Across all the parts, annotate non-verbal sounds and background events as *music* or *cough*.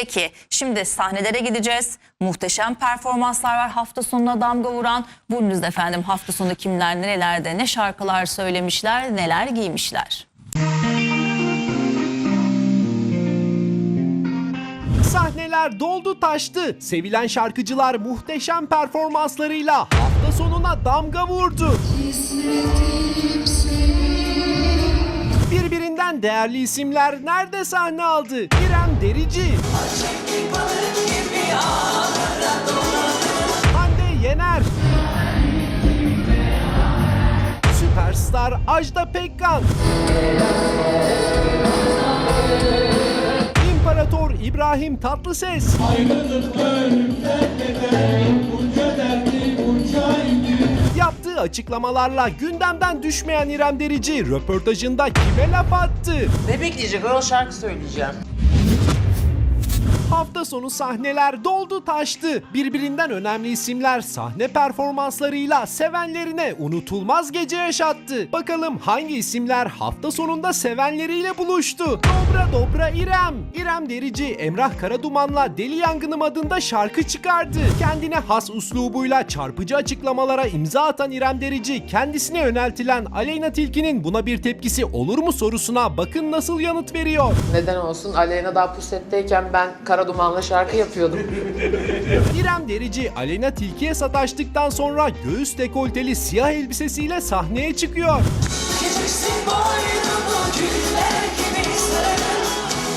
Peki şimdi sahnelere gideceğiz. Muhteşem performanslar var hafta sonuna damga vuran. Buyurunuz efendim hafta sonu kimler nerelerde ne şarkılar söylemişler neler giymişler. Sahneler doldu taştı. Sevilen şarkıcılar muhteşem performanslarıyla hafta sonuna damga vurdu. Birbirinden değerli isimler nerede sahne aldı? İrem Derici. Hande Yener. Süperstar Ajda Pekkan. İmparator İbrahim Tatlıses. Yaptığı açıklamalarla gündemden düşmeyen İrem Derici röportajında kime laf attı? Ne bekleyecek? O şarkı söyleyeceğim. Hafta sonu sahneler doldu taştı. Birbirinden önemli isimler sahne performanslarıyla sevenlerine unutulmaz gece yaşattı. Bakalım hangi isimler hafta sonunda sevenleriyle buluştu? Dobra Dobra İrem. İrem Derici Emrah Karaduman'la Deli Yangınım adında şarkı çıkardı. Kendine has uslubuyla çarpıcı açıklamalara imza atan İrem Derici kendisine yöneltilen Aleyna Tilki'nin buna bir tepkisi olur mu sorusuna bakın nasıl yanıt veriyor. Neden olsun? Aleyna daha pusetteyken ben Kara Duman'la şarkı yapıyordum. *laughs* İrem Derici Aleyna Tilki'ye sataştıktan sonra göğüs dekolteli siyah elbisesiyle sahneye çıkıyor. Geçmişsin boynumu güller gibi sararım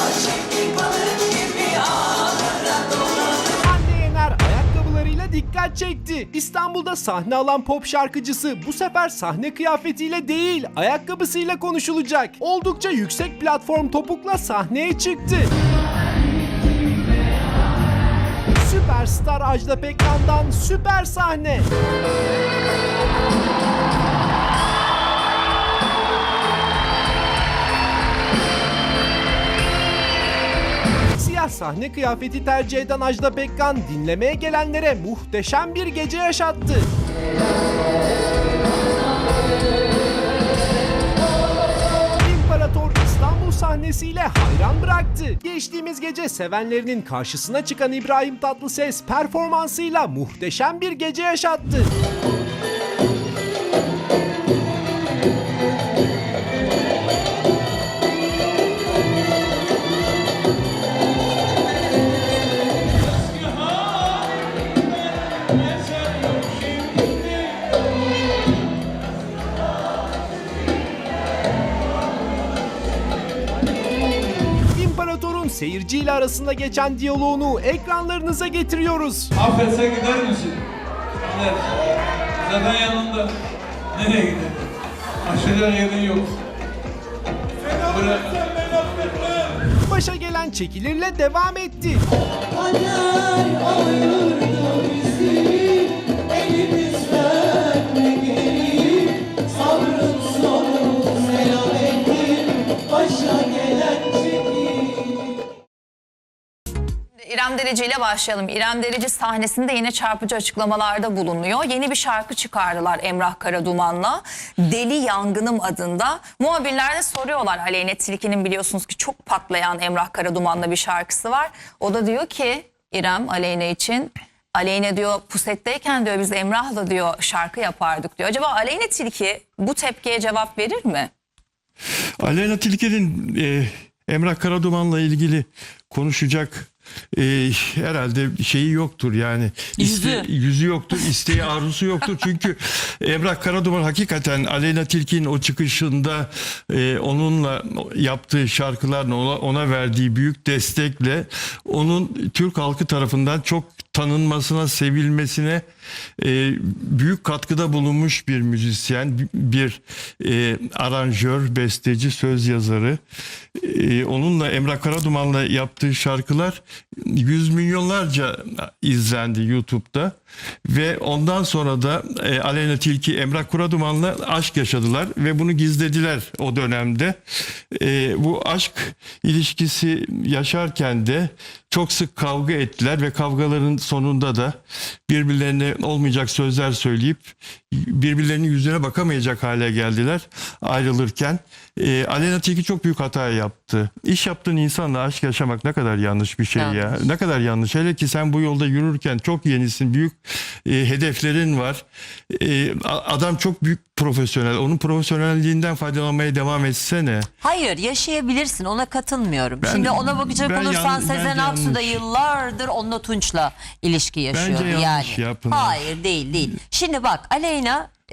Acemi balık gibi ağlara dolanırım Hande Yener ayakkabılarıyla dikkat çekti. İstanbul'da sahne alan pop şarkıcısı bu sefer sahne kıyafetiyle değil ayakkabısıyla konuşulacak. Oldukça yüksek platform topukla sahneye çıktı. Süperstar Ajda Pekkan'dan süper sahne. Siyah sahne kıyafeti tercih eden Ajda Pekkan dinlemeye gelenlere muhteşem bir gece yaşattı. Sahnesiyle hayran bıraktı. Geçtiğimiz gece sevenlerinin karşısına çıkan İbrahim Tatlıses performansıyla muhteşem bir gece yaşattı. Seyirciyle arasında geçen diyaloğunu ekranlarınıza getiriyoruz. Affetse gider misin? Gider. Zaten yanında. Nereye gider? Aşırı yerin yok. Bırak. Başa gelen çekilirle devam etti. Kader ayırdı bizi İrem Derici ile başlayalım. İrem Derici sahnesinde yine çarpıcı açıklamalarda bulunuyor. Yeni bir şarkı çıkardılar Emrah Karaduman'la. Deli Yangınım adında. Muhabirler de soruyorlar Aleyna Tilki'nin biliyorsunuz ki çok patlayan Emrah Karaduman'la bir şarkısı var. O da diyor ki İrem Aleyna için Aleyna diyor pusetteyken diyor biz Emrah'la diyor şarkı yapardık diyor. Acaba Aleyna Tilki bu tepkiye cevap verir mi? Aleyna Tilki'nin e, Emrah Karaduman'la ilgili konuşacak e, herhalde şeyi yoktur yani yüzü. yüzü yoktur isteği *laughs* arzusu yoktur çünkü Emrah Karaduman hakikaten Aleyna Tilki'nin o çıkışında e, onunla yaptığı şarkılarla ona, ona verdiği büyük destekle onun Türk halkı tarafından çok tanınmasına, sevilmesine e, büyük katkıda bulunmuş bir müzisyen, bir e, aranjör, besteci, söz yazarı. E, onunla Emrah Karaduman'la yaptığı şarkılar yüz milyonlarca izlendi YouTube'da ve ondan sonra da e, Aleyna Tilki Emrah Karaduman'la aşk yaşadılar ve bunu gizlediler o dönemde. E, bu aşk ilişkisi yaşarken de çok sık kavga ettiler ve kavgaların sonunda da birbirlerine olmayacak sözler söyleyip birbirlerinin yüzüne bakamayacak hale geldiler ayrılırken. E, Aleyna Tilki çok büyük hata yaptı. İş yaptığın insanla aşk yaşamak ne kadar yanlış bir şey ya. Ne kadar yanlış. Hele ki sen bu yolda yürürken çok yenisin. Büyük e, hedeflerin var. E, adam çok büyük profesyonel. Onun profesyonelliğinden faydalanmaya devam etsene. Hayır yaşayabilirsin ona katılmıyorum. Ben- Şimdi ona bakacak ben olursan yan- Sezen Aksu da yanlış. yıllardır onunla Tunç'la ilişki yaşıyor. Bence yanlış yani. ya Pınar. Hayır değil değil. Şimdi bak Aleyna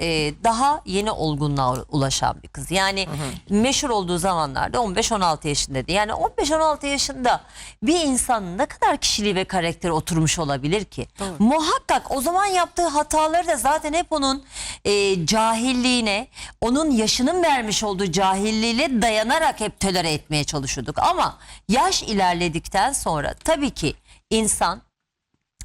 e, daha yeni olgunluğa ulaşan bir kız. Yani meşhur olduğu zamanlarda 15-16 yaşındaydı. Yani 15-16 yaşında bir insanın ne kadar kişiliği ve karakteri oturmuş olabilir ki? Muhakkak o zaman yaptığı hataları da zaten hep onun e, cahilliğine, onun yaşının vermiş olduğu cahilliğiyle dayanarak hep tolere etmeye çalışıyorduk. Ama yaş ilerledikten sonra tabii ki insan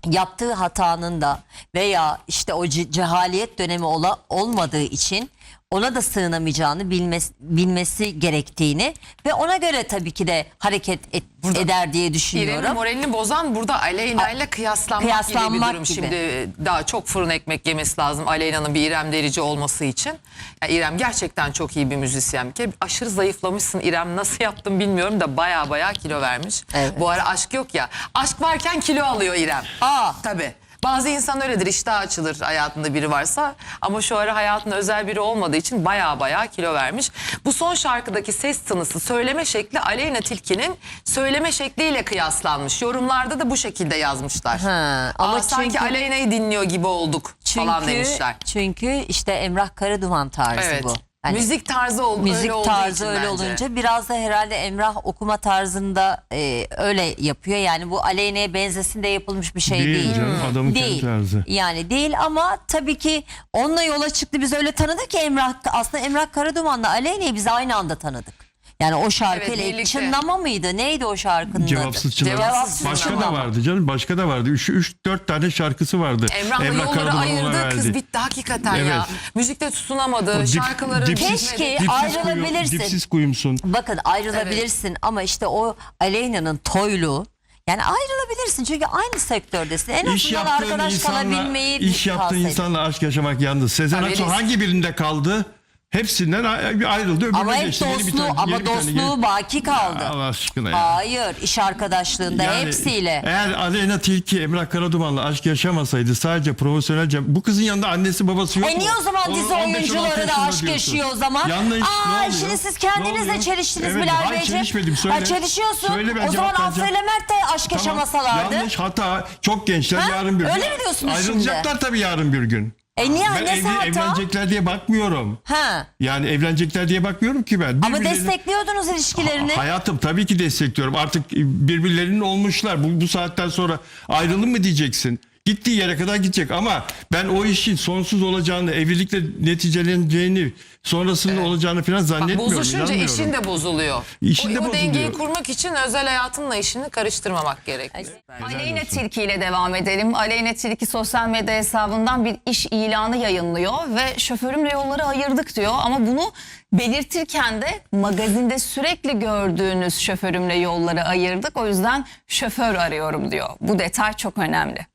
yaptığı hatanın da veya işte o ce- cehaliyet dönemi ola, olmadığı için ona da sığınamayacağını bilmesi, bilmesi gerektiğini ve ona göre tabii ki de hareket et- eder diye İrem'in düşünüyorum. moralini bozan burada Aleyna ile kıyaslanmak, Kıyaslanmak gibi bir durum. gibi. Şimdi daha çok fırın ekmek yemesi lazım Aleyna'nın bir İrem Derici olması için. Ya İrem gerçekten çok iyi bir müzisyen. Bir kere aşırı zayıflamışsın İrem. Nasıl yaptın bilmiyorum da baya baya kilo vermiş. Evet. Bu ara aşk yok ya. Aşk varken kilo alıyor İrem. Aa. Tabii. Bazı insan öyledir iştah açılır hayatında biri varsa ama şu ara hayatında özel biri olmadığı için baya baya kilo vermiş. Bu son şarkıdaki ses tınısı söyleme şekli Aleyna Tilki'nin söyleme şekliyle kıyaslanmış. Yorumlarda da bu şekilde yazmışlar. Ha, ama Aa, sanki çünkü- Aleyna'yı dinliyor gibi olduk falan Çünkü, demişler. çünkü işte Emrah Karaduman tarzı Evet. bu. Hani- müzik tarzı oldu. müzik öyle olduğu tarzı için öyle bence. olunca biraz da herhalde Emrah okuma tarzında e, öyle yapıyor. Yani bu Aleyna'ya benzesin de yapılmış bir şey Değil değil. canım, adamın kendi değil. tarzı. Yani değil ama tabii ki onunla yola çıktı. Biz öyle tanıdık ki Emrah aslında Emrah Karaduman'la Aleyna'yı biz aynı anda tanıdık. Yani o şarkıyla Evet, birlikte. çınlama mıydı? Neydi o şarkının Cevapsız adı? çınlama. Cevapsız Başka da vardı canım. Başka da vardı. 3 4 tane şarkısı vardı. Emrah'la Emrah yolları Karaduman ayırdı kız verdi. bitti hakikaten ya. Evet. Müzikte tutunamadı. O dip- şarkıları dipsiz- Keşke dipsiz ayrılabilirsin. Kuyu, dipsiz kuyumsun. Bakın ayrılabilirsin ama işte o Aleyna'nın toylu yani ayrılabilirsin çünkü aynı sektördesin. En İş azından yaptığın arkadaş insanla, kalabilmeyi iş yaptığın kalsaydın. insanla aşk yaşamak yalnız. Sezen Aksu hangi birinde kaldı? Hepsinden ayrıldı. Öbürüne Ama hep geçti. Yeni bir dostluğu tane- ama yeni bir tane dostluğu baki kaldı. Allah aşkına ya. Hayır iş arkadaşlığında Yani hepsiyle. Eğer Aleyna Tilki Emrah Karaduman'la aşk yaşamasaydı sadece profesyonelce bu kızın yanında annesi babası yok E mu? niye o zaman dizi 15-16 oyuncuları da yaşında aşk diyorsun. yaşıyor o zaman? Yanlış. ne Aa oluyor? şimdi siz Ne kendinizle oluyor? çeliştiniz Evet, Bilal hayır, Beyciğim. çelişmedim, söyle. Ha, çelişiyorsun. Söyle, ben o zaman cevap vereceğim. Afra ile Mert de aşk Tamam, yaşamasalardı. Yanlış hata. Çok gençler Ha? yarın bir gün. Öyle mi diyorsunuz Ayrılacaklar şimdi? tabii yarın bir gün. E niye Ben nesi evli- hata? evlenecekler diye bakmıyorum. Ha. Yani evlenecekler diye bakmıyorum ki ben. Ama Birbirlerini- destekliyordunuz ilişkilerini. Hayatım tabii ki destekliyorum. Artık birbirlerinin olmuşlar. Bu, bu saatten sonra ayrılın mı diyeceksin? Gittiği yere kadar gidecek ama ben o işin sonsuz olacağını, evlilikle neticeleneceğini, sonrasında olacağını falan Bak, zannetmiyorum. bozuşunca inanmıyorum. işin de bozuluyor. İşin o, de o dengeyi bozuluyor. kurmak için özel hayatınla işini karıştırmamak gerekiyor. Aleyna Tilki ile devam edelim. Aleyna Tilki sosyal medya hesabından bir iş ilanı yayınlıyor ve şoförümle yolları ayırdık diyor. Ama bunu belirtirken de magazinde sürekli gördüğünüz şoförümle yolları ayırdık. O yüzden şoför arıyorum diyor. Bu detay çok önemli.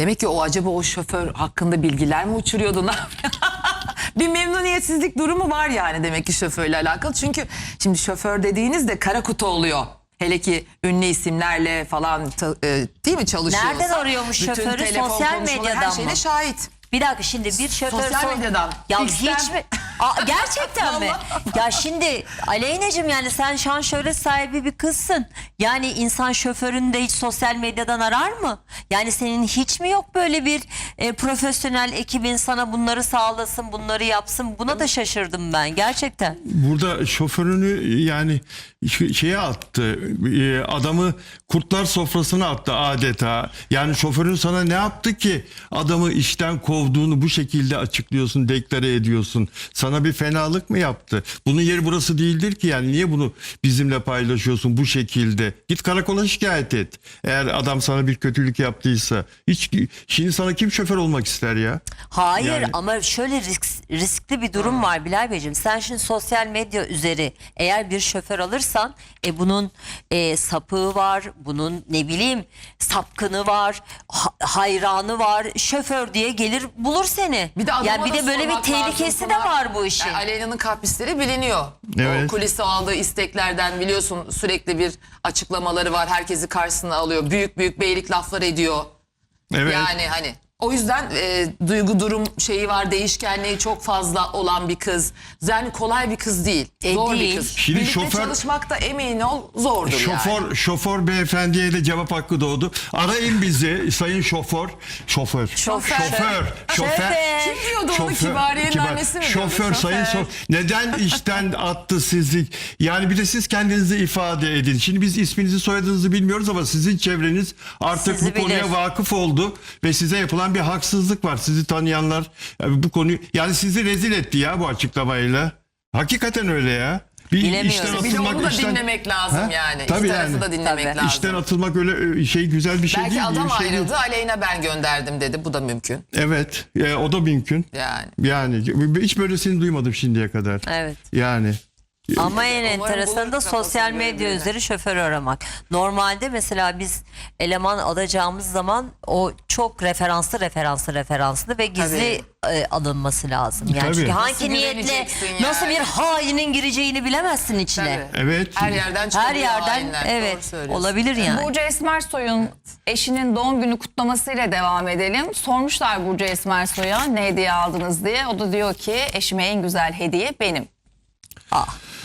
Demek ki o acaba o şoför hakkında bilgiler mi uçuruyordu *laughs* bir memnuniyetsizlik durumu var yani demek ki şoförle alakalı. Çünkü şimdi şoför dediğinizde kara kutu oluyor. Hele ki ünlü isimlerle falan e, değil mi çalışıyorsa. Nereden arıyormuş bütün şoförü? telefon Sosyal konuşmaları, medyadan Her mı? şeyine şahit. Bir dakika şimdi bir şoför... Sosyal medyadan. Ya X'ten. hiç mi? *laughs* Aa, gerçekten mi? *laughs* Ya şimdi Aleyna'cığım yani sen şan şöhret sahibi bir kızsın. Yani insan şoförünü de hiç sosyal medyadan arar mı? Yani senin hiç mi yok böyle bir e, profesyonel ekibin sana bunları sağlasın, bunları yapsın? Buna da şaşırdım ben gerçekten. Burada şoförünü yani ş- şeye attı. e, Adamı kurtlar sofrasına attı adeta. Yani şoförün sana ne yaptı ki adamı işten kovduğunu bu şekilde açıklıyorsun, deklare ediyorsun. Sana Sana bir fenalık mı yaptı? Bunun yeri burası değildir ki yani niye bunu bizimle paylaşıyorsun bu şekilde? Git karakola şikayet et. Eğer adam sana bir kötülük yaptıysa. Hiç şimdi sana kim şoför olmak ister ya? Hayır Yani- ama şöyle risk, riskli bir durum var Bilal Beyciğim. Sen şimdi sosyal medya üzeri eğer bir şoför alırsan e, bunun e, sapığı var, bunun ne bileyim sapkını var, ha- hayranı var. Şoför diye gelir bulur seni. Bir de yani bir de böyle bir tehlikesi lazım de var bu işin. Yani Aleyna'nın kaprisleri biliniyor. Evet. O kulise aldığı isteklerden biliyorsun sürekli bir açıklamaları var. Herkesi karşısına alıyor. Büyük büyük beylik laflar ediyor. Evet. Yani hani o yüzden e, duygu durum şeyi var değişkenliği çok fazla olan bir kız. Yani kolay bir kız değil. E, Zor değil. bir kız. Şimdi Birlikte şoför- çalışmak da emin ol zordur Şoför yani. şoför beyefendiye de cevap hakkı doğdu. Arayın bizi sayın şoför. Şoför. Şoför. Şoför. Şoför. Kim diyordu onu kibariyenin kibar- annesi mi diyordu? Şoför sayın Şoför. neden *laughs* işten attı sizi? Yani bir de siz kendinizi ifade edin. Şimdi biz isminizi soyadınızı bilmiyoruz ama sizin çevreniz artık Sizi bu konuya bilir. vakıf oldu ve size yapılan bir haksızlık var. Sizi tanıyanlar yani bu konuyu yani sizi rezil etti ya bu açıklamayla. Hakikaten öyle ya. Bir Bilemiyoruz. işten Bir de onu da işten- dinlemek lazım Ha? yani. Tabii İki tarafı yani. da dinlemek Tabii. lazım. İşten atılmak öyle e, şey güzel bir şey Belki değil. iyi adam bir şey değil. ayrıldı Aleyna ben gönderdim dedi. Bu da mümkün. Evet, e, o da mümkün. Yani. Yani hiç böylesini duymadım şimdiye kadar. Evet. Yani Ama en Umarım enteresan da sosyal medya üzeri şoför aramak. Normalde mesela biz eleman alacağımız zaman o çok referanslı referanslı referanslı ve gizli e, alınması lazım. Yani Tabii. çünkü Nasıl hangi niyetle güveneceksin yani? nasıl bir hainin gireceğini bilemezsin içine. Tabii. evet. Her yerden çıkıyor Her yerden evet olabilir yani. Burcu Esmersoy'un eşinin doğum günü kutlamasıyla devam edelim. Sormuşlar Burcu Esmersoy'a ne hediye aldınız diye. O da diyor ki eşime en güzel hediye benim.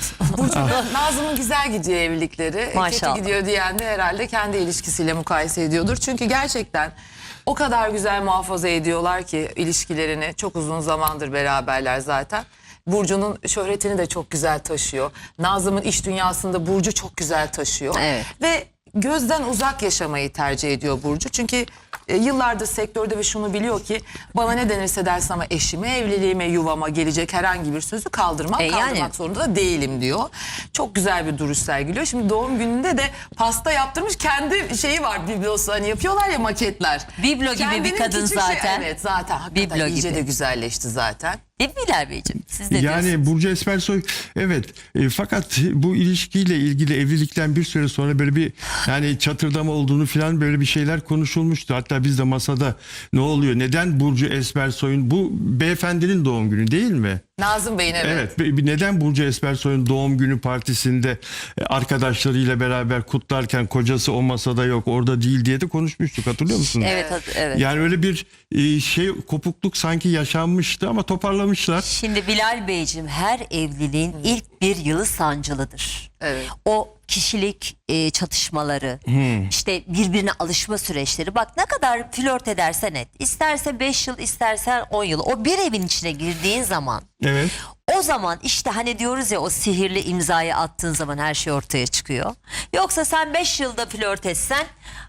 *laughs* Burcu'da Nazım'ın güzel gidiyor evlilikleri. Maşallah. Kötü gidiyor diyen de herhalde kendi ilişkisiyle mukayese ediyordur. Çünkü gerçekten o kadar güzel muhafaza ediyorlar ki ilişkilerini. Çok uzun zamandır beraberler zaten. Burcu'nun şöhretini de çok güzel taşıyor. Nazım'ın iş dünyasında Burcu çok güzel taşıyor. Evet. Ve gözden uzak yaşamayı tercih ediyor Burcu. Çünkü e, yıllardır sektörde ve şunu biliyor ki bana ne denirse dersin ama eşime, evliliğime, yuvama gelecek herhangi bir sözü kaldırmam. E, yani. kaldırmak zorunda da değilim diyor. Çok güzel bir duruş sergiliyor. Şimdi doğum gününde de pasta yaptırmış. Kendi şeyi var biblosu hani yapıyorlar ya maketler. Biblo gibi bir Kendinin kadın küçük şey- zaten. evet zaten. Hakikaten Biblo iyice gibi. de güzelleşti zaten. Değil mi Bilal Beyciğim? Siz de diyorsunuz. Yani Burcu Esmersoy evet e, fakat bu ilişkiyle ilgili evlilikten bir süre sonra böyle bir yani çatırdama olduğunu falan böyle bir şeyler konuşulmuştu. Hatta biz de masada ne oluyor neden Burcu Esmersoy'un bu beyefendinin doğum günü değil mi? Nazım Bey'in evet. Evet. bir- Neden Burcu Esmersoy'un doğum günü partisinde e, arkadaşlarıyla beraber kutlarken kocası o masada yok orada değil diye de konuşmuştuk hatırlıyor musunuz? Evet, hat- evet. Yani öyle bir e, şey kopukluk sanki yaşanmıştı ama toparlamışlar. Şimdi Bilal Beyciğim her evliliğin ilk bir yılı sancılıdır. Evet. O kişilik e, çatışmaları, işte birbirine alışma süreçleri. Bak ne kadar flört edersen et. İsterse 5 yıl, istersen 10 yıl. O bir evin içine girdiğin zaman Evet. o zaman işte hani diyoruz ya o sihirli imzayı attığın zaman her şey ortaya çıkıyor. Yoksa sen 5 yılda flört etsen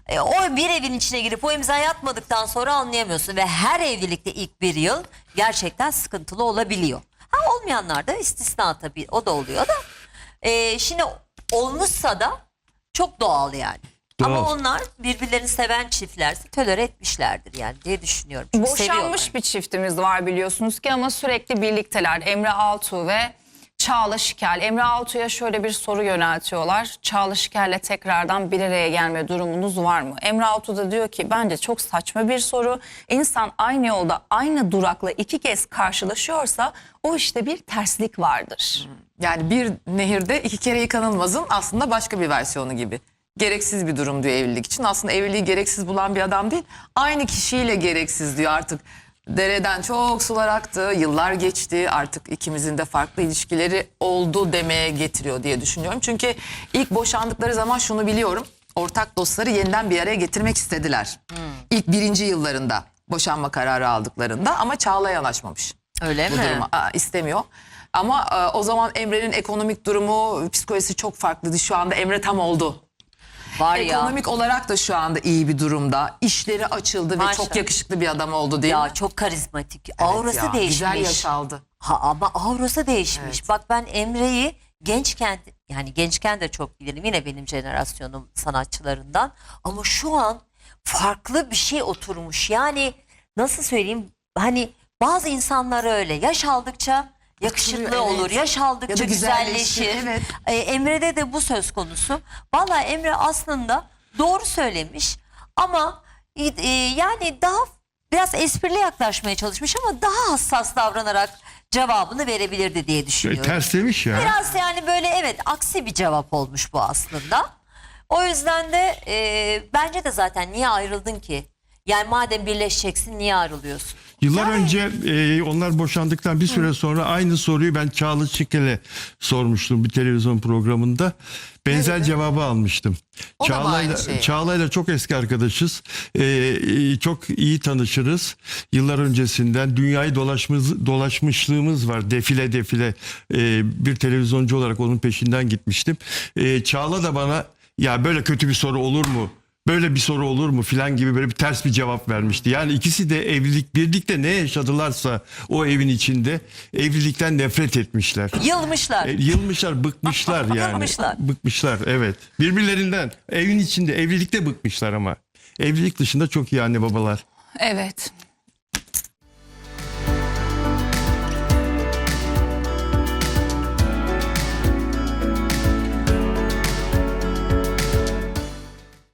e, o bir evin içine girip o imzayı atmadıktan sonra anlayamıyorsun. Ve her evlilikte ilk bir yıl gerçekten sıkıntılı olabiliyor. Ha olmayanlar da istisna tabii o da oluyor da. E, şimdi olmuşsa da çok doğal yani. Ama Doğal. onlar birbirlerini seven çiftlerse tölere etmişlerdir yani diye düşünüyorum. Çünkü seviyorlar. Boşanmış bir çiftimiz var biliyorsunuz ki ama sürekli birlikteler. Emre Altuğ ve Çağla Şikel. Emre Altuğ'a şöyle bir soru yöneltiyorlar. Çağla Şikel'le tekrardan bir araya gelme durumunuz var mı? Emre Altuğ da diyor ki bence çok saçma bir soru. İnsan aynı yolda aynı durakla iki kez karşılaşıyorsa o işte bir terslik vardır. Yani bir nehirde iki kere yıkanılmazın aslında başka bir versiyonu gibi. Gereksiz bir durum diyor evlilik için. Aslında evliliği gereksiz bulan bir adam değil. Aynı kişiyle gereksiz diyor artık. Dereden çok sular aktı, yıllar geçti. Artık ikimizin de farklı ilişkileri oldu demeye getiriyor diye düşünüyorum. Çünkü ilk boşandıkları zaman şunu biliyorum. Ortak dostları yeniden bir araya getirmek istediler. İlk birinci yıllarında boşanma kararı aldıklarında ama Çağla yanaşmamış Öyle bu mi? Aa, istemiyor. Ama e, o zaman Emre'nin ekonomik durumu, psikolojisi çok farklıydı. Şu anda Emre tam oldu. Var ya. Ekonomik olarak da şu anda iyi bir durumda. İşleri açıldı ve Maşallah. çok yakışıklı bir adam oldu değil mi? Ya çok karizmatik. Aurası ya, değişmiş. Güzel yaş aldı. Ha ama aurası değişmiş. Evet. Bak ben Emre'yi gençken yani gençken de çok bilirim. Yine benim jenerasyonum sanatçılarından. Ama şu an farklı bir şey oturmuş. Yani nasıl söyleyeyim? Hani bazı insanlar öyle. Yaş aldıkça yakışıklı evet. olur. Yaş aldıkça Ya da güzelleşir, güzelleşir. evet. Ee, Emre'de de bu söz konusu. Vallahi Emre aslında doğru söylemiş. Ama e, yani daha biraz esprili yaklaşmaya çalışmış ama daha hassas davranarak cevabını verebilirdi diye Böyle düşünüyorum. terslemiş ya. Biraz yani böyle evet aksi bir cevap olmuş bu aslında. O yüzden de e, bence de zaten niye ayrıldın ki? Yani madem birleşeceksin niye ayrılıyorsun? Yıllar önce e, onlar boşandıktan bir süre sonra aynı soruyu ben Çağla Çikel'e sormuştum bir televizyon programında. Benzer cevabı almıştım. O Çağla'yla şey? Çağla'yla çok eski arkadaşız. E, e, çok iyi tanışırız. Yıllar öncesinden dünyayı dolaşmış, dolaşmışlığımız var. Defile defile e, bir televizyoncu olarak onun peşinden gitmiştim. E, Çağla da bana ya böyle kötü bir soru olur mu? Böyle bir soru olur mu filan gibi böyle bir ters bir cevap vermişti. Yani ikisi de evlilik birlikte ne yaşadılarsa o evin içinde evlilikten nefret etmişler. Yılmışlar. E, yılmışlar, bıkmışlar *laughs* yani. Bıkmışlar. Bıkmışlar evet. Birbirlerinden evin içinde evlilikte bıkmışlar ama. Evlilik dışında çok iyi anne babalar. Evet.